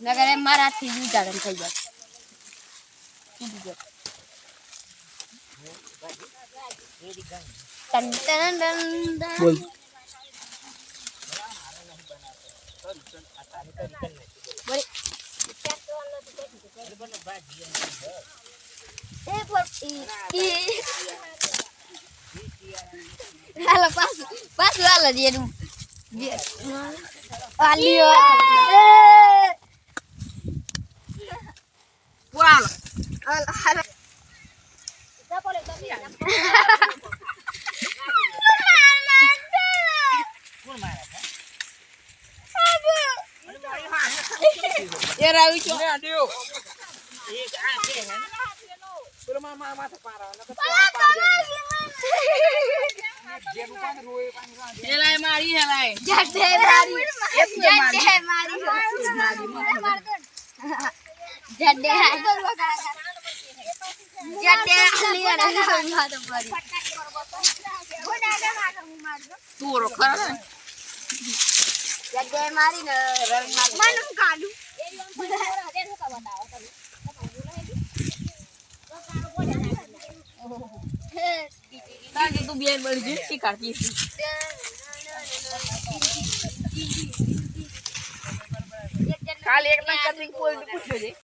નગર એમ મારા હાથથી જ ઉજાડન થઈ જાય. ટન. બોલ. હાલો પાછું પાછું હાલો જે એનું આલ્યો એ વાલ હાલો હાલો એ રાવી છો લે દેવ પેલો માં માં માથે પારા નકર તો આ પાર પાણી વાંધે હેલાય મારી હેલાય જડે મારી જડે મારી માથે ને જડે મારી ને મારી તું બેન બળી જઈ શીખાડતી કાલે એક ના કટિંગ કોઈ પૂછ્યો છે